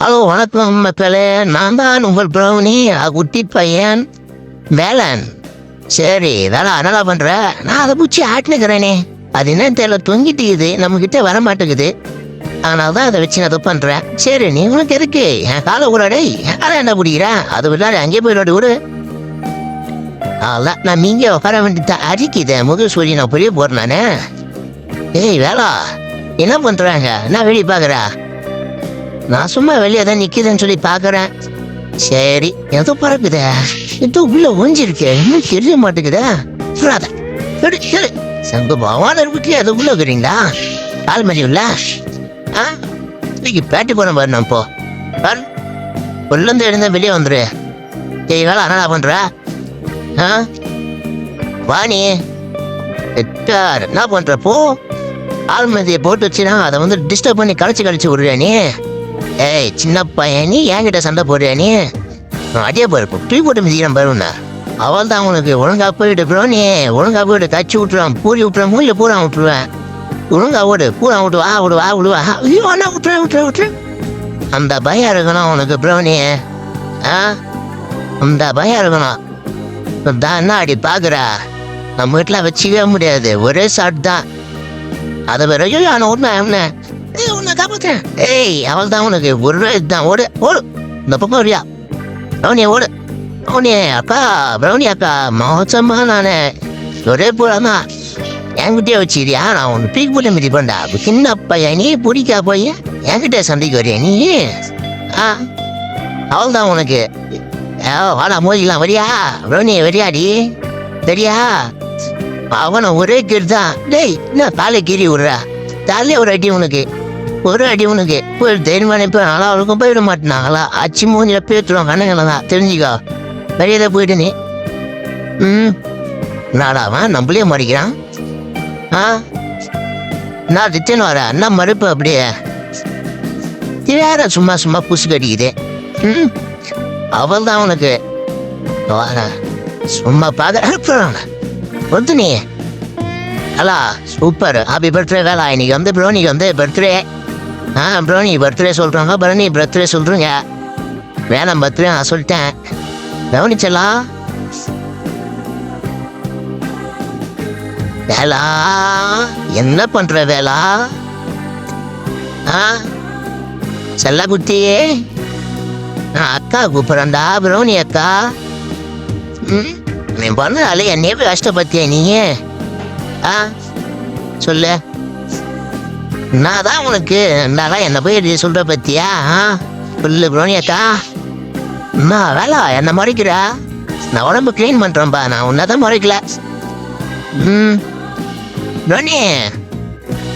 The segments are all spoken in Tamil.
ஹலோ வணக்கம் மக்களே. நான் தான் உங்கள் பிரௌனி குட்டி பையன் வேலன். சரி வேலை என்னடா பண்ணுற நான் அதை பிடிச்சி ஆட்டினுக்கிறேனே. அது என்னன்னு தெரியல தொங்கிட்டு நம்மக்கிட்ட வர மாட்டேங்குது அதனால தான் அதை வச்சு நான் இது பண்ணுறேன் சரி நீ உனக்கு இருக்கு என் காலை விடாடே என் காலை என்ன பிடிக்கிறேன் அது விடாது அங்கேயே போயிடாடு விடு. அதான் நான் நீங்க உட்கார வேண்டியதான் அரிக்குது முக சொல்லி நான் புரிய போகிறேன் நானே. ஏய் வேலா என்ன பண்ணுறாங்க என்ன வெளியே பார்க்குறேன் நான் சும்மா வெளியே தான் நிக்குதுன்னு சொல்லி பாக்குறேன் சரி ஏதோ பறக்குதே. ஏதோ உள்ள ஒஞ்சிருக்கு. இன்னும் தெரிய மாட்டேங்குதே. சொல்லாத சங்க பகவான் வீட்டுல ஏதோ உள்ள இருக்கிறீங்களா? கால் மணி உள்ள? ஆ? இன்னைக்கு பேட்டி போன பாரு நான் போ. பாரு. உள்ளேருந்து எழுந்த வெளியே வந்துரு. ஏய் வேலை என்னடா பண்ற? ஆ? வாணி எட்டார் என்ன பண்ற? போ. ஆல்மதியை போட்டு வச்சுனா அதை வந்து டிஸ்டர்ப் பண்ணி கழிச்சு கழிச்சு விடுறியா நீ? ஏய் சின்ன பையன் நீ என்கிட்ட சண்டை போடுறியா நீ? அதே அடியே பாரு டீ போட்டு மிதிக்கிறான் பாருண்ணா. அவள் தான் உனக்கு ஒழுங்கா போயிட்டு ப்ரோ நீ. ஒழுங்கா போயிட்டு தச்சு விட்டுருவான் பூரி விட்டுருவான் மூலியில் பூரா விட்டுருவேன் ஒழுங்கா ஓடு பூரா விட்டு வா விடு வா விடு வா. ஐயோ அண்ணா விட்டுறேன் விட்டுற விட்டுறேன் அந்த பயம் இருக்கணும் உனக்கு ப்ரோ ஆ? அந்த பயம் இருக்கணும். தான் என்ன அடி பார்க்குறா நம்ம வீட்டில் வச்சுக்கவே முடியாது. ஒரே ஷாட் தான். அதை பிறகு ஆனால் உண்மை என்ன ஏய் ஏய் அவள் தான் உனக்கு. ஒரு இதுதான் ஓடு ஓடு. இந்த பக்கம் வரியா? அவனே ஓடு. அவனே அக்கா பிரௌனி அக்கா மோசமாக நானே ஒரே போலாமா என்கிட்டே வச்சிருக்கியா நான் உன்னை பீக் போட்டு மிதி பண்ணா சின்ன பையன் நீ பிடிக்கா போய்? என்கிட்ட சண்டைக்கு வரியா நீ? ஆ? அவள் தான் உனக்கு. ஏ, வாடா மோதிக்கலாம் வரியா? பிரௌனி வரியாடி சரியா அவனை ஒரே கீர் தான். டேய் என்ன காலை கீறி விடுறா? தலையே ஒரு அடி உனக்கு. ஒரு அடி உனக்கு. போய் தைரியமான இப்போ அவளுக்கும் போயிட மாட்டேனாங்களா அச்சு மூஞ்சில பேத்துருவாங்க கண்ணுங்கள தான். தெரிஞ்சுக்கோ. வெளியே போயிட்டு நீ. ம். நாடாவன் நம்மளே மறிக்கிறான் ஆ? நான் ரிட்டன் வர என்ன மறுப்பு அப்படியே. இது வேற சும்மா சும்மா புசு கடிக்குது. ம். அவள் தான் உனக்கு. வாடா. சும்மா பார்க்க வந்து நீ. அலா சூப்பர். ஹாப்பி பர்த்டே வேலை. இன்னைக்கு வந்து ப்ரோனிக்கு வந்து பர்த்டே ஆ ப்ரோனி பர்த்டே சொல்கிறாங்க ப்ரோனி பர்த்டே சொல்கிறீங்க வேணாம் பர்த்டே நான் சொல்லிட்டேன். கவனிச்சலா? வேலா என்ன பண்ற வேலா? ஆ செல்ல குட்டியே நான் அக்கா கூப்பிட்றேன்டா ப்ரௌனி அக்கா. ம் நீ பண்ணாலே என்னையே போய் கஷ்டப்பத்தியா நீ ஆ சொல்லு. நான் தான் உனக்கு? நான் தான் என்னை போய் இப்படி சொல்கிற பத்தியா? ஆ? சொல்லு ப்ரோனியாக்கா அம்மா வேலை? என்ன முறைக்கிறா? நான் உடம்பு க்ளீன் பண்ணுறேன்ப்பா நான் உன்னை தான் முறைக்கல. ம். ரோனி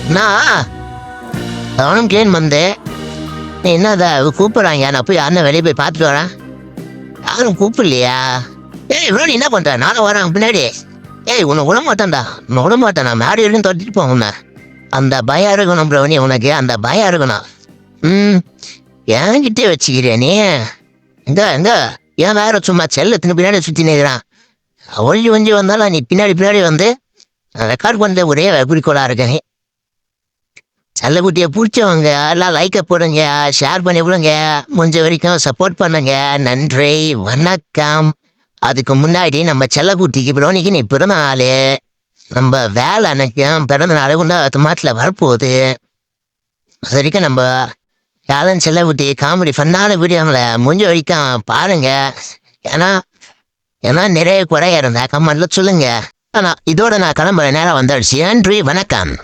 நான் அவனும் க்ளீன் பண்ணேன் நீ என்னதா கூப்பிட்றாங்க? நான் போய் யாருன்னா வெளியே போய் பார்த்துட்டு வரேன். யாரும் கூப்பிடலையா? ஏய் ரோனி என்ன பண்ணுற நானும் வரேன். பின்னாடி. ஏய் உன்னை விட மாட்டேன்டா. உன்னை விட மாட்டேன். நான் மேடி வரையும் தொட்டிட்டு போவேன் உன்னை. அந்த பயம் இருக்கணும் பிரவணி உனக்கு அந்த பயம் இருக்கணும். ம் என்கிட்டே வச்சுக்கிறியா நீ? இந்த இந்த ஏன் வேற சும்மா செல்லத்துக்கு பின்னாடி சுற்றி நிற்கிறான் ஒழிஞ்சு ஒஞ்சி வந்தாலும் நீ பின்னாடி பின்னாடி வந்து ரெக்கார்ட் பண்ணுற ஒரே குறிக்கோளாக இருக்கேன் செல்லக்குட்டியை பிடிச்சவங்க எல்லாம் லைக்கை போடுங்க ஷேர் பண்ணி விடுங்க முடிஞ்ச வரைக்கும் சப்போர்ட் பண்ணுங்க. நன்றி வணக்கம். அதுக்கு முன்னாடி நம்ம செல்லக்குட்டிக்கு ப்ரோனிக்கு நீ பிறந்த ஆளு நம்ம வேலை அன்னைக்கும் பிறந்த நாள் உண்டா மாட்டில் வரப்போகுது. அது வரைக்கும் நம்ம யாரும் செல்லக்குட்டி காமெடி ஃபன்னான வீடியோங்களை முடிஞ்ச வரைக்கும் பாருங்க. ஏன்னா ஏன்னா நிறைய குறைய இருந்தா கமெண்ட்ல சொல்லுங்க. ஆனால் இதோட நான் கிளம்புற நேரம் வந்துடுச்சு நன்றி வணக்கம்.